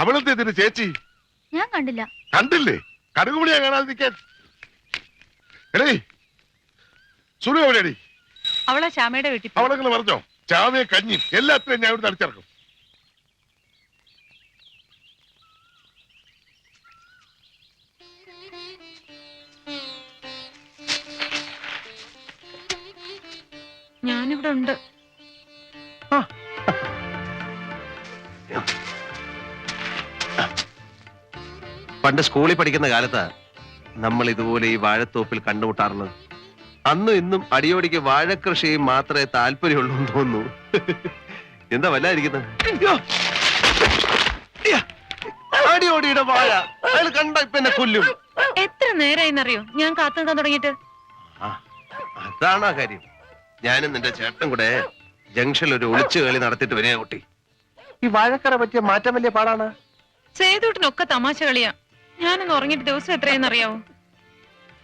അവളെന്ത് ഇതിന് ചേച്ചി? ഞാൻ കണ്ടില്ല. കണ്ടില്ലേ? കടുകുമണിയാ കാണാതിരിക്കാൻ എടേ സുനു എവിടെയാടി? അവളെ ശ്യാമയുടെ വീട്ടിൽ. അവളെങ്ങനെ പറഞ്ഞോ? ചാവയെ കഞ്ഞി എല്ലാത്തിനും ഞാൻ ഇവിടെ അടിച്ചിറക്കും. ഞാനിവിടെ ഉണ്ട്. പണ്ട് സ്കൂളിൽ പഠിക്കുന്ന കാലത്താ നമ്മൾ ഇതുപോലെ ഈ വാഴത്തോപ്പിൽ കണ്ടുമുട്ടാറുള്ളത് അന്നും ഇന്നും അടിയോടിക്ക് വാഴക്കൃഷി മാത്രമേ താല്പര്യമുള്ളൂ എന്ന് തോന്നുന്നു. എന്താ വല്ലായിരിക്കുന്നത്! അടിയോടിയുടെ വാഴ. അയാൾ കണ്ട ഇപ്പൊ എന്നെ കൊല്ലും. എത്ര നേരായിന്നറിയോ? ഞാൻ കാത്തു നിൽക്കാൻ തുടങ്ങിയിട്ട്. ആ, അതാണ് ആ കാര്യം. ഞാനും നിന്റെ ചേട്ടൻ കൂടെ ജംഗ്ഷനിൽ ഒരു ഒളിച്ചു കളി നടത്തിയിട്ട് വരിക കുട്ടി. ഈ വാഴക്കറ പറ്റിയ മാറ്റം വലിയ പാടാണ്. സേതുട്ടിനൊക്കെ തമാശ കളിയാ ഞാനൊന്ന് ഉറങ്ങിയിട്ട് ദിവസം എത്രയെന്നറിയാവോ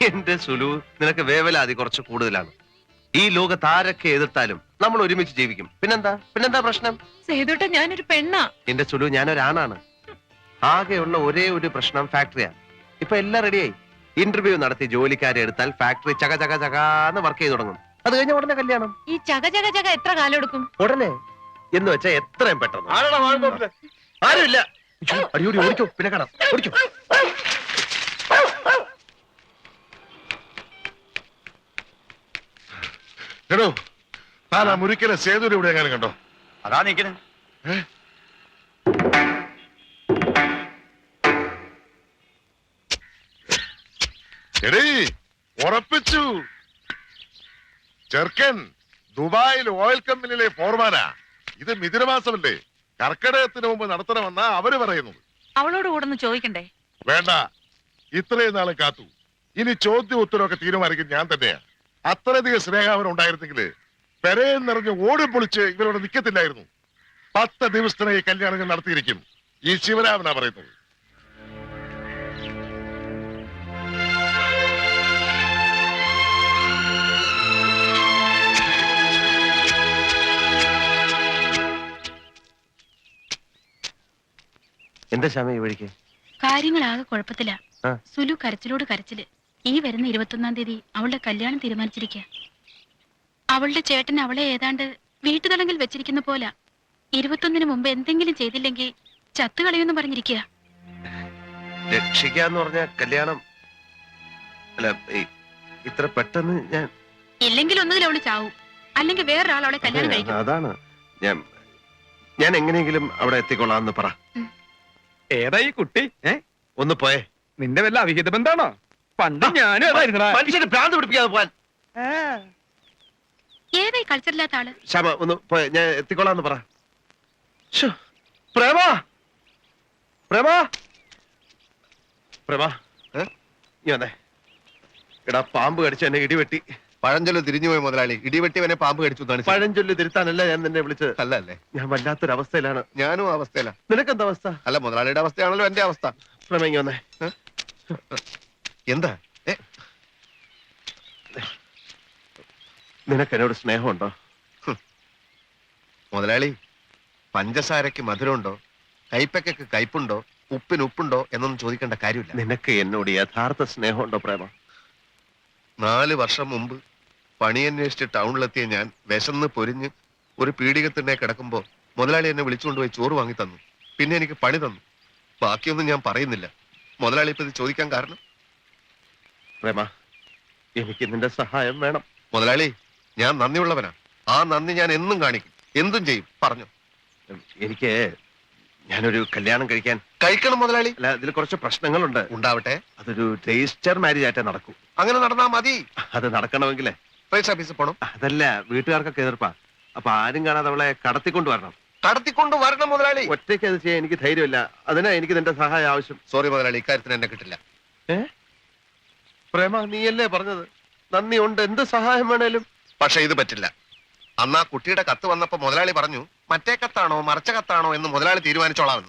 എന്റെ സുലു നിനക്ക് വേവലാതി കുറച്ച് കൂടുതലാണ്. ഈ ലോക താരൊക്കെ എതിർത്താലും നമ്മൾ ഒരുമിച്ച് ജീവിക്കും. പിന്നെന്താ? പിന്നെന്താ പ്രശ്നം? സേതുട്ട ഞാനൊരു പെണ്ണാ. എന്റെ സുലു ഞാനൊരാണാണ്. ആകെയുള്ള ഒരേ ഒരു പ്രശ്നം ഫാക്ടറിയാണ് ഇപ്പൊ എല്ലാം റെഡിയായി. ഇന്റർവ്യൂ നടത്തി ജോലിക്കാരെ എടുത്താൽ ഫാക്ടറി ചക ചക ചകാന്ന് വർക്ക് ചെയ്ത് തുടങ്ങും. അത് കഴിഞ്ഞ ഉടനെ കല്യാണം. ഈ ചക ചക ചക എത്ര കാലം എടുക്കും? ഉടനെ. എന്ന് വെച്ചാൽ എത്രയും പെട്ടെന്ന്. ആരുമില്ല. അടിയോടി ഓടിക്കോ പിന്നെ കാണാം. ഓടിക്കോ. എടോ താൻ ആ മുരിക്കലെ സേതുരി ഇവിടെ എങ്ങനെ കണ്ടോ? അതാ നീക്കണേ എടീ ഉറപ്പിച്ചു. ചെറുക്കൻ ദുബായിൽ ഓയിൽ കമ്പനിയിലെ ഫോർമാനാ. ഇത് മിഥുനമാസമല്ലേ? കർക്കിടകത്തിന് മുമ്പ് നടത്തണമെന്നാ അവർ പറയുന്നത്. അവളോട് കൂടെ ഒന്ന് ചോദിക്കണ്ടേ? വേണ്ട. ഇത്രയും നാളെ കാത്തു. ഇനി ചോദ്യം ഉത്തരവൊക്കെ തീരുമാനിക്കും ഞാൻ തന്നെയാ. അത്രയധികം സ്നേഹം അവനുണ്ടായിരുന്നെങ്കിൽ പെരയിൽ നിറഞ്ഞ് ഓടി പൊളിച്ച് ഇവരോട് നിൽക്കത്തില്ലായിരുന്നു പത്ത് ദിവസത്തിനായി കല്യാണം നടത്തിയിരിക്കും. ഈ ശിവരാമനാ പറയുന്നത്. എന്താ ശ്യാമ ഈ വഴിക്ക്? കാര്യങ്ങളാകെ കുഴപ്പത്തില. ആ. സുലു കരച്ചിലോട് കരച്ചിൽ. ഈ വരുന്ന ഇരുപത്തൊന്നാം തീയതി അവളുടെ കല്യാണം തീരുമാനിച്ചിരിക്കുക അവളുടെ ചേട്ടൻ അവളെ ഏതാണ്ട് വീട്ടുതടങ്കിൽ വെച്ചിരിക്കുന്ന പോലെ. ഇരുപത്തൊന്നിന് മുമ്പ് എന്തെങ്കിലും ചെയ്തില്ലെങ്കിൽ ചത്തുകളയുമെന്ന് പറഞ്ഞിരിക്കുക രക്ഷിക്കാന്ന് പറഞ്ഞ കല്യാണം. അല്ല ഈ- ഇത്ര പെട്ടെന്ന് ഞാൻ ഇല്ലെങ്കിൽ ഒന്നുകിൽ അവൾ ചാവും. അല്ലെങ്കിൽ വേറൊരാൾ അവളെ കല്യാണം കഴിക്കും. അതാണ്. ഞാൻ ഞാൻ എങ്ങനെയെങ്കിലും അവിടെ എത്തിക്കൊള്ളാന്ന് പറ. ഏതാ ഈ കുട്ടി? ഏ? ഒന്ന് പോയേ. നിന്റെ വല്ല അവിഹിത ബന്ധാണോ? പണ്ട് ഞാനും എത്തിക്കോളാന്ന് മനുഷ്യന് ഭ്രാന്ത് പിടിപ്പിക്കാതെ പോവാൻ. ഏതായി കൾച്ചറില്ലാത്ത ആൾ? ശമ ഒന്ന് പോയെ. ഞാൻ എത്തിക്കൊള്ളാന്ന് പറ. ശ്ശോ. പ്രേമ! പ്രേമ! പ്രേമ ഏ? നീ വന്നേ. എടാ പാമ്പ് കടിച്ച് എന്നെ ഇടിവെട്ടി. പഴഞ്ചൊല്ല് തിരിഞ്ഞുപോയി മുതലാളി. ഇടിവെട്ടിവനെ പാമ്പ് കടിച്ചു എന്നാണ് ശരി. പഴഞ്ചൊല്ല് തിരുത്താനല്ല ഞാൻ നിന്നെ വിളിച്ചത്. അല്ലല്ലേ? ഞാൻ വല്ലാത്തൊരു അവസ്ഥയിലാണ് ഞാനും ആ അവസ്ഥയില. നിനക്കെന്താ അവസ്ഥ? അല്ല മുതലാളിയുടെ അവസ്ഥയാണല്ലോ എന്റെ അവസ്ഥ. പ്രേമ ഇങ്ങ് വന്നേ എന്താ? ഏ, നിനക്ക് എന്നോട് സ്നേഹമുണ്ടോ മുതലാളി പഞ്ചസാരക്ക് മധുരമുണ്ടോ? കൈപ്പക്കു കയ്പുണ്ടോ ഉപ്പിന് ഉപ്പുണ്ടോ? എന്നൊന്നും ചോദിക്കേണ്ട കാര്യമില്ല. നിനക്ക് എന്നോട് യഥാർത്ഥ സ്നേഹമുണ്ടോ പ്രേമ? നാല് വർഷം മുമ്പ് പണിയന്വേഷിച്ച് ടൗണിലെത്തിയ ഞാൻ വിശന്ന് പൊരിഞ്ഞ് ഒരു പീഡികത്തിനെ കിടക്കുമ്പോൾ മുതലാളി എന്നെ വിളിച്ചുകൊണ്ടുപോയി ചോറ് വാങ്ങി തന്നു. പിന്നെ എനിക്ക് പണി തന്നു. ബാക്കിയൊന്നും ഞാൻ പറയുന്നില്ല. മുതലാളി ഇപ്പൊ ഇത് ചോദിക്കാൻ കാരണം? പ്രേമ എനിക്ക് നിന്റെ സഹായം വേണം. മുതലാളി ഞാൻ നന്ദിയുള്ളവനാ. ആ നന്ദി ഞാൻ എന്നും കാണിക്കും. എന്തും ചെയ്യും. പറഞ്ഞു. എനിക്ക് ഞാനൊരു കല്യാണം കഴിക്കാൻ കഴിക്കണം മുതലാളി. അല്ല ഇതിൽ കുറച്ച് പ്രശ്നങ്ങളുണ്ട്. ഉണ്ടാവട്ടെ. അതൊരു രജിസ്റ്റർ മാരേജ് ആയിട്ടേ നടക്കൂ. അങ്ങനെ നടന്നാ മതി. അത് നടക്കണമെങ്കിലേ രജിസ്റ്റർ ഓഫീസിൽ പോണം? അതല്ല വീട്ടുകാർക്കൊക്കെ എതിർപ്പാ. അപ്പൊ ആരും കാണാതെ അവളെ കടത്തിക്കൊണ്ട് വരണം. കടത്തിക്കൊണ്ട് വരണം മുതലാളി. ഒറ്റയ്ക്ക് അത് ചെയ്യാൻ എനിക്ക് ധൈര്യമില്ല. അതിനാ എനിക്ക് നിന്റെ സഹായം ആവശ്യം. സോറി മുതലാളി ഇക്കാര്യത്തിന് എന്നെ കിട്ടില്ല. ഏ? പ്രേമ നീയല്ലേ പറഞ്ഞത്? നന്ദി ഉണ്ട് എന്ത് സഹായം വേണേലും? പക്ഷെ ഇത് പറ്റില്ല. അന്ന് ആ കുട്ടിയുടെ കത്ത് വന്നപ്പോ മുതലാളി പറഞ്ഞു മറ്റേ കത്താണോ മറച്ച കത്താണോ എന്ന് മുതലാളി തീരുമാനിച്ചോളാമെന്ന്.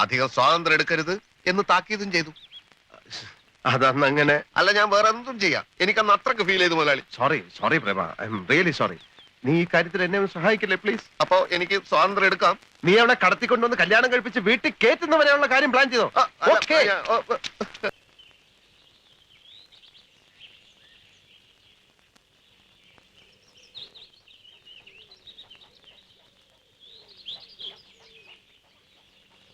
അധികം സ്വാതന്ത്ര്യം എടുക്കരുത് എന്ന് താക്കീതും ചെയ്തു. അതന്ന് അങ്ങനെ അല്ല ഞാൻ വേറെ എന്തും ചെയ്യാം. എനിക്കന്ന് അത്രയ്ക്ക് ഫീൽ ചെയ്തു മുതലാളി. Sorry sorry Prema. I'm really sorry നീ ഈ കാര്യത്തിൽ എന്നെ ഒന്ന് സഹായിക്കില്ലേ പ്ലീസ് അപ്പോ എനിക്ക് സ്വാതന്ത്ര്യം എടുക്കാം. നീ അവളെ കടത്തിക്കൊണ്ടുവന്ന് കല്യാണം കഴിപ്പിച്ച് വീട്ടിൽ കേറ്റുന്നവരെയുള്ള കാര്യം പ്ലാൻ ചെയ്തോ? ആ, അല്ല, ഓക്കേ. ഞാൻ, ഓ, ഓ,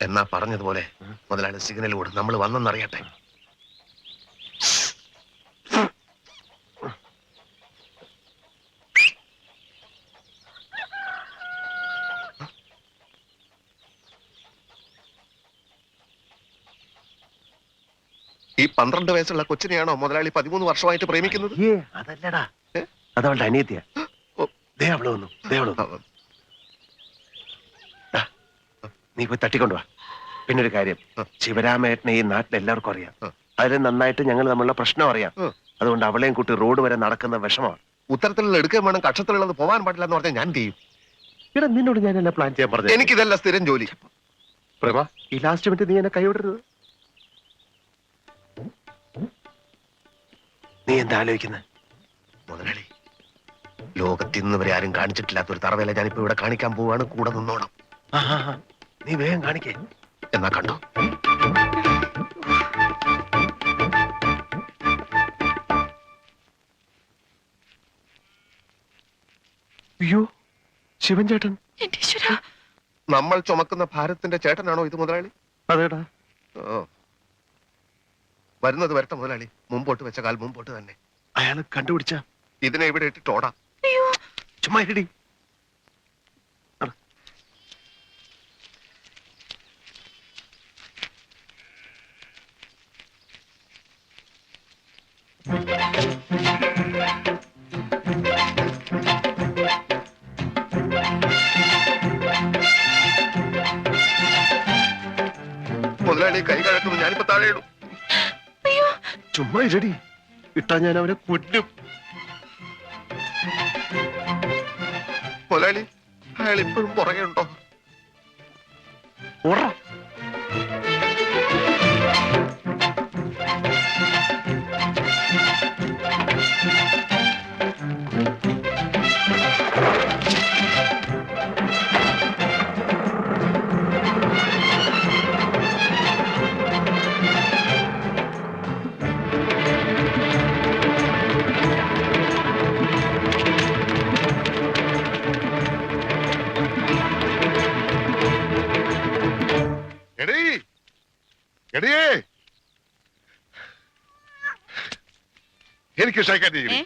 എന്നാ പറഞ്ഞതുപോലെ മുതലാളി സിഗ്നൽ കൂടെ. നമ്മൾ വന്നെന്നറിയട്ടെ. ഈ പന്ത്രണ്ട് വയസ്സുള്ള കൊച്ചിനെയാണോ മുതലാളി പതിമൂന്ന് വർഷമായിട്ട് പ്രേമിക്കുന്നത്? ഏ അതല്ലടാ. അതവളുടെ അനിയത്തിയാ. ദേ അവൾ വന്നു ദേ അവൾ വന്നു. നീ പോയി തട്ടിക്കൊണ്ടുവാ പിന്നെ ഒരു കാര്യം ആ. ശിവരാമേട്ടനെ ഈ നാട്ടിൽ എല്ലാവർക്കും അറിയാം. ആ. അതിൽ നന്നായിട്ട് ഞങ്ങൾ തമ്മിലുള്ള പ്രശ്നം അറിയാം. ആ. അതുകൊണ്ട് അവളെയും കൂട്ടി റോഡ് വരെ നടക്കുന്ന വിഷമമാണ്. ഉത്തരത്തിലുള്ള എടുക്കുകയും വേണം കക്ഷത്തിലുള്ളത് പോകാൻ പാടില്ല എന്ന് പറഞ്ഞാൽ ഞാൻ എന്ത് ചെയ്യും? ഇവിടെ നിന്നോട് ഞാൻ എന്നെ പ്ലാൻ ചെയ്യാൻ പറഞ്ഞു എനിക്കിതല്ല സ്ഥിരം ജോലി. പ്രഭ ഈ ലാസ്റ്റ് മിനിറ്റ് നീ എന്നെ കൈവിടരുത്. നീ എന്താ ആലോചിക്കുന്നത് മുതലാളി ലോകത്തിൽ നിന്ന് വരെ ആരും കാണിച്ചിട്ടില്ലാത്ത ഒരു തറവേല ഞാനിപ്പോ ഇവിടെ കാണിക്കാൻ പോവാണ്. കൂടെ നിന്നോണം. നീ വേഗം കാണിക്കേ. എന്നാ കണ്ടോ? അയ്യോ ശിവൻ ചേട്ടൻ നമ്മൾ ചുമക്കുന്ന ഭാരത്തിന്റെ ചേട്ടനാണോ ഇത് മുതലാളി? അതേടാ. ഓ. വരുന്നത് വരട്ടെ മുതലാളി. മുമ്പോട്ട് വെച്ച കാൽ മുമ്പോട്ട് തന്നെ. അയാൾ കണ്ടുപിടിച്ച? ഇതിനെ ഇവിടെ ഇട്ടിട്ട് ഓടാം. ചുമ്മാ ഇരടി. മുതലാളി കൈ കഴക്കുന്നു ഞാനിപ്പോ താഴെ ഇടും. ചുമ്മാ ഇരടി. ഇട്ടാ ഞാൻ അവനെ കൊല്ലും. മുതലാളി അയാൾ ഇപ്പോഴും പുറകെ ഉണ്ടോ? ഓടാ എനിക്ക് ഷേക്കാൻ ഏ?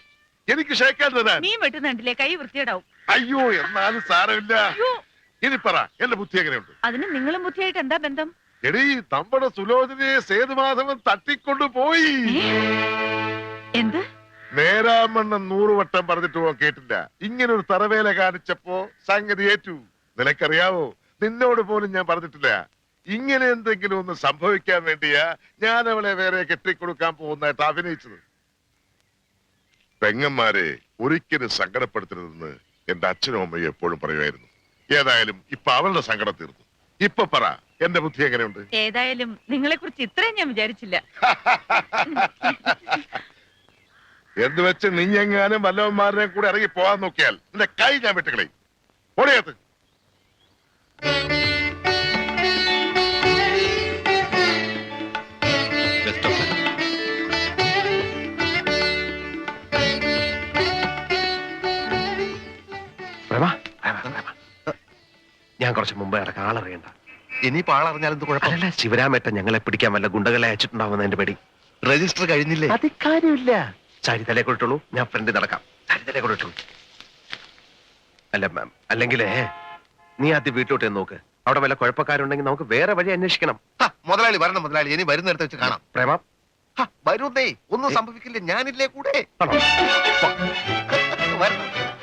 എനിക്ക് ഷേക്കാൻ തരാൻ. നീ വെട്ടുന്നുണ്ടല്ലേ കൈ വൃത്തിയേടാവും അയ്യോ എന്നാലും സാരമില്ല. അയ്യോ. ഇനി പറ എന്റെ ബുദ്ധി എങ്ങനെയുണ്ട്? അതിന് നിങ്ങളും ബുദ്ധിയായിട്ട് എന്താ ബന്ധം? എടീ നമ്മുടെ സുലോചനയെ സേതുമാധവൻ തട്ടിക്കൊണ്ടു പോയി. എന്ത്? നേരാമണ്ണം നൂറുവട്ടം പറഞ്ഞിട്ട് പോ കേട്ടില്ല. ഇങ്ങനെ ഒരു തറവേല കാണിച്ചപ്പോ സംഗതി ഏറ്റു. നിനക്കറിയാവോ? നിന്നോട് പോലും ഞാൻ പറഞ്ഞിട്ടില്ല. ഇങ്ങനെ എന്തെങ്കിലും ഒന്ന് സംഭവിക്കാൻ വേണ്ടിയാ ഞാൻ അവളെ വേറെ കെട്ടിക്കൊടുക്കാൻ പോകുന്നതായിട്ട് അഭിനയിച്ചത്. പെങ്ങന്മാരെ ഒരിക്കലും സങ്കടപ്പെടുത്തരുതെന്ന് എന്റെ അച്ഛനും അമ്മയും എപ്പോഴും പറയുമായിരുന്നു. ഏതായാലും ഇപ്പൊ അവളുടെ സങ്കടം തീർന്നു. ഇപ്പൊ പറ എന്റെ ബുദ്ധി എങ്ങനെയുണ്ട്? ഏതായാലും നിങ്ങളെ കുറിച്ച് ഇത്രയും ഞാൻ വിചാരിച്ചില്ല. എന്ന് വെച്ച് നീയെങ്ങാനും വല്ലവന്മാരുടെ കൂടെ ഇറങ്ങി പോവാൻ നോക്കിയാൽ നിന്റെ കൈ ഞാൻ വെട്ടുകളെ ഓടിയത്ത്. ഞാൻ കുറച്ച് മുമ്പേ അടക്കം ആളറിയണ്ട. ഇനിയിപ്പോ ആളറിഞ്ഞാലെന്ത് കുഴപ്പമില്ല അതല്ല ശിവരാമേട്ടൻ ഞങ്ങളെ പിടിക്കാൻ വല്ല ഗുണ്ടകളെ അയച്ചിട്ടുണ്ടാവുന്നതിന്റെ പേടി. രജിസ്റ്റർ കഴിഞ്ഞില്ലേ? അത് കാര്യമില്ല ചരിതലെ കൊടുത്തോളൂ ഞാൻ ഫ്രണ്ടിൽ നടക്കാം. ചരിതലെ കൊടുത്തുള്ളൂ. കൊടുത്തോളൂ അല്ല മാം അല്ലെങ്കിലേ നീ ആദ്യം വീട്ടിലോട്ട് നോക്ക്. അവിടെ വല്ല കുഴപ്പക്കാരുണ്ടെങ്കിൽ നമുക്ക് വേറെ വഴി അന്വേഷിക്കണം. ഹ, മുതലാളി വരണം മുതലാളി. ഇനി വരുന്നിടത്ത് വെച്ച് കാണാം. പ്രേമ. ഹ, വരുന്നേ. ഒന്നും സംഭവിക്കില്ല. ഞാനില്ലേ കൂടെ? ആണോ? വരണം.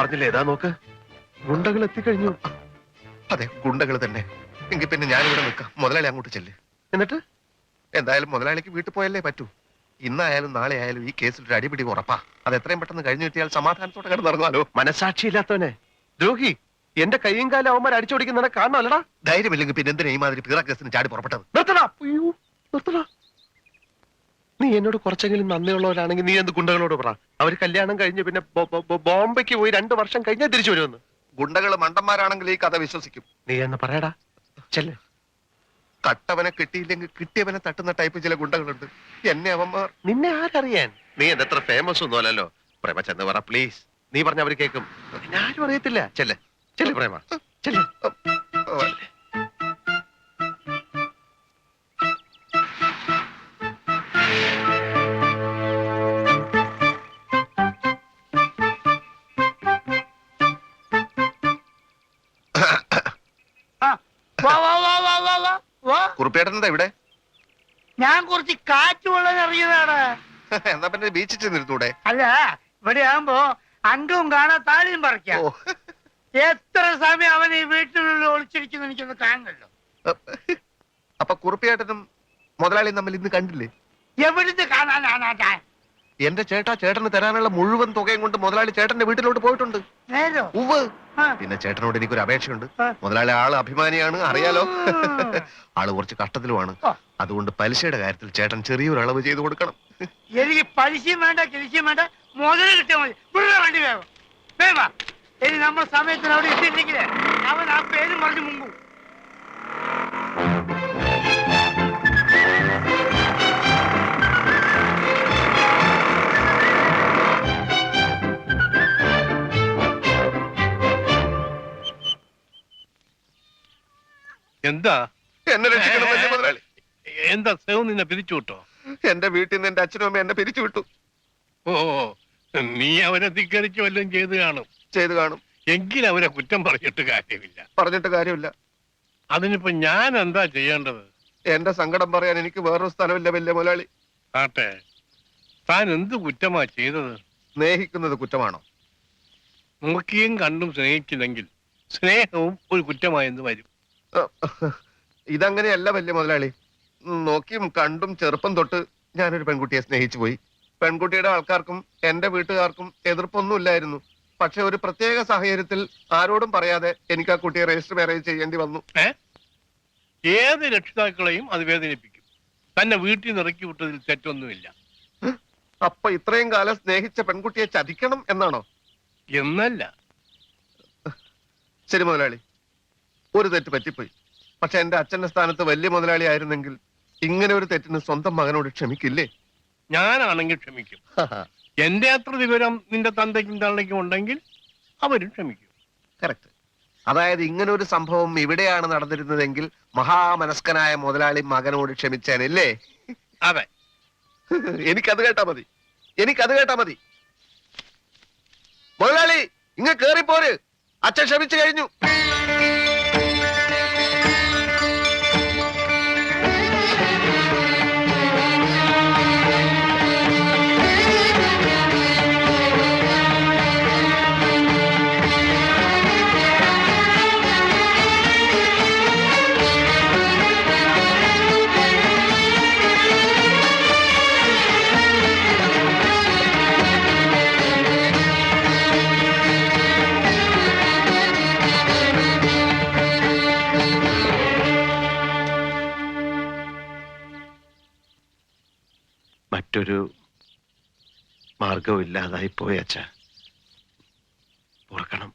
പറഞ്ഞില്ലേ? ഏതാ നോക്ക്. ഗുണ്ടകൾ എത്തിക്കഴിഞ്ഞു. അതെ ഗുണ്ടകൾ തന്നെ. എങ്കിൽ പിന്നെ ഞാനിവിടെ നിൽക്കാം. മുതലാളി അങ്ങോട്ട് ചെല്ല്. എന്നിട്ട്? എന്തായാലും മുതലാളിക്ക് വീട്ടിൽ പോയല്ലേ പറ്റൂ. ഇന്നായാലും നാളെ ആയാലും ഈ കേസിൽ ഒരു അടിപിടി ഉറപ്പാ. അത് എത്രയും പെട്ടെന്ന് കഴിഞ്ഞു കിട്ടിയാൽ സമാധാനത്തോടെ കിടന്നിറങ്ങാലോ മനസാക്ഷിയില്ലാത്തവനെ. ദ്രോഹി എന്റെ കൈയും കാലം അവന്മാർ അടിച്ചോടിക്കുന്നവനെ കാണണമല്ലടാ ധൈര്യമില്ലെങ്കിൽ പിന്നെ എന്തിനാ ഈ മാതിരി പീറ കേസിന് ചാടി പുറപ്പെട്ടത്? നിർത്തടാ. അയ്യോ നിർത്തടാ. നീ എന്നോട് കുറച്ചെങ്കിലും നന്ദിയുള്ളവരാണെങ്കിൽ നീ എന്ത് ഗുണ്ടകളോട് പറ? അവർ കല്യാണം കഴിഞ്ഞ് പിന്നെ ബോംബെക്ക് പോയി രണ്ടു വർഷം കഴിഞ്ഞാൽ തിരിച്ചു വരുമെന്ന്. ഗുണ്ടകൾ മണ്ടന്മാരാണെങ്കിൽ ഈ കഥ വിശ്വസിക്കും. നീ എന്ന് പറയടാ. ചെല്ലേ. കട്ടവനെ കിട്ടിയില്ലെങ്കിൽ കിട്ടിയവനെ തട്ടുന്ന ടൈപ്പ് ചില ഗുണ്ടകളുണ്ട്. എന്നെ അവന്മാർ. നിന്നെ ആരറിയാൻ? നീ എന്തത്ര ഫേമസ് ഒന്നും അല്ലല്ലോ. പ്രേമ ചെന്ന് പറ പ്ലീസ് നീ പറഞ്ഞ അവർ കേൾക്കും ഞാനും ആരും അറിയത്തില്ല. ചെല്ലേ. ചെല്ലേ പ്രേമ. ചെല്ലേ. ഇവിടെ? ഞാൻ കുറച്ച് കാറ്റ് കൊള്ളാൻ ഇറങ്ങിയതാണ്. എന്നാ പിന്നെ ബീച്ചിൽ ചെന്നിരുന്നൂടെ? അല്ല ഇവിടെ ആകുമ്പോ അങ്കവും കാണാൻ താലിയും പറിക്കാം. ഓ. എത്ര സമയം അവൻ ഈ വീട്ടിനുള്ളിൽ ഒളിച്ചിരിക്കുന്നു എനിക്കൊന്ന് കാണണല്ലോ അപ്പൊ കുറുപ്പിയേട്ടനും മുതലാളിയും തമ്മിൽ ഇന്ന് കണ്ടില്ലേ? എവിടുന്ന് കാണാനാണ് എന്റെ ചേട്ടാ ചേട്ടന് തരാനുള്ള മുഴുവൻ തുകയും കൊണ്ട് മുതലാളി ചേട്ടന്റെ വീട്ടിലോട്ട് പോയിട്ടുണ്ട്. നേരോ? ഉവ് ആ. പിന്നെ ചേട്ടനോട് എനിക്കൊരു അപേക്ഷയുണ്ട്. മുതലാളി ആൾ അഭിമാനിയാണ് അറിയാലോ? ആൾ കുറച്ച് കഷ്ടത്തിലുമാണ്. അതുകൊണ്ട് പലിശയുടെ കാര്യത്തിൽ ചേട്ടൻ ചെറിയൊരു അളവ് ചെയ്തു കൊടുക്കണം. എനിക്ക് പലിശയും വേണ്ട കൃഷിയും വേണ്ട മുതൽ കിട്ടിയാൽ മതി. വണ്ടി വേഗം. വേവാ ഇനി നമ്മൾ സമയത്തിന് അവിടെ എത്തിയില്ലെങ്കിൽ അവൻ ആ പേര് മറിഞ്ഞു മുമ്പും എന്താ? എന്നെ രക്ഷിക്കണം വലിയ മുതലാളി എന്താ സേവ് നിന്നെ പിരിച്ചു വിട്ടോ? എന്റെ വീട്ടിൽ നിന്ന് എന്റെ അച്ഛനും അമ്മ എന്നെ പിരിച്ചു വിട്ടു. ഓ നീ അവരെ ധിക്കരിച്ച് വല്ലതും ചെയ്ത് കാണും. ചെയ്തു കാണും. എങ്കിൽ അവരെ കുറ്റം പറഞ്ഞിട്ട് കാര്യമില്ല. പറഞ്ഞിട്ട് കാര്യമില്ല. അതിനിപ്പോ ഞാൻ എന്താ ചെയ്യേണ്ടത്? എന്റെ സങ്കടം പറയാൻ എനിക്ക് വേറൊരു സ്ഥലമില്ല വലിയ മുതലാളി ആട്ടെ താൻ എന്ത് കുറ്റമാ ചെയ്തത്? സ്നേഹിക്കുന്നത് കുറ്റമാണോ? നോക്കിയും കണ്ടും സ്നേഹിച്ചില്ലെങ്കിൽ സ്നേഹവും ഒരു കുറ്റമായെന്ന് വരും. ഇതങ്ങനെയല്ല വലിയ മുതലാളി. നോക്കിയും കണ്ടും ചെറുപ്പം തൊട്ട് ഞാനൊരു പെൺകുട്ടിയെ സ്നേഹിച്ചു പോയി. പെൺകുട്ടിയുടെ ആൾക്കാർക്കും എന്റെ വീട്ടുകാർക്കും എതിർപ്പൊന്നുമില്ലായിരുന്നു. പക്ഷെ ഒരു പ്രത്യേക സാഹചര്യത്തിൽ ആരോടും പറയാതെ എനിക്ക് ആ കുട്ടിയെ രജിസ്റ്റർ മാരേജ് ചെയ്യേണ്ടി വന്നു. ഏത് രക്ഷിതാക്കളെയും അത് വേദനിപ്പിക്കും. തന്നെ വീട്ടിൽ നിന്ന് ഇറക്കി വിട്ടതിൽ തെറ്റൊന്നുമില്ല. അപ്പൊ ഇത്രയും കാലം സ്നേഹിച്ച പെൺകുട്ടിയെ ചതിക്കണം എന്നാണോ? എന്നല്ല. ശരി മുതലാളി. ഒരു തെറ്റ് പറ്റിപ്പോയി. പക്ഷെ എന്റെ അച്ഛന്റെ സ്ഥാനത്ത് വലിയ മുതലാളി ആയിരുന്നെങ്കിൽ ഇങ്ങനെ ഒരു തെറ്റിന് സ്വന്തം മകനോട് ക്ഷമിക്കില്ലേ? ഞാനാണെങ്കിൽ ക്ഷമിക്കും. എന്റെ അത്ര വിവരം നിന്റെ തന്തയ്ക്കും തള്ളയ്ക്കും ഉണ്ടെങ്കിൽ അവരും ക്ഷമിക്കും. കറക്റ്റ്. അതായത് ഇങ്ങനെ ഒരു സംഭവം ഇവിടെയാണ് നടന്നിരുന്നതെങ്കിൽ മഹാമനസ്കനായ മുതലാളി മകനോട് ക്ഷമിച്ചേനല്ലേ? അതെ. എനിക്കത് കേട്ടാ മതി. എനിക്കത് കേട്ടാ മതി. മുതലാളി ഇങ്ങ് കേറിപ്പോര്. അച്ഛൻ ക്ഷമിച്ചു കഴിഞ്ഞു. മറ്റൊരു മാർഗവും ഇല്ലാതായി പോയി ഓർക്കണം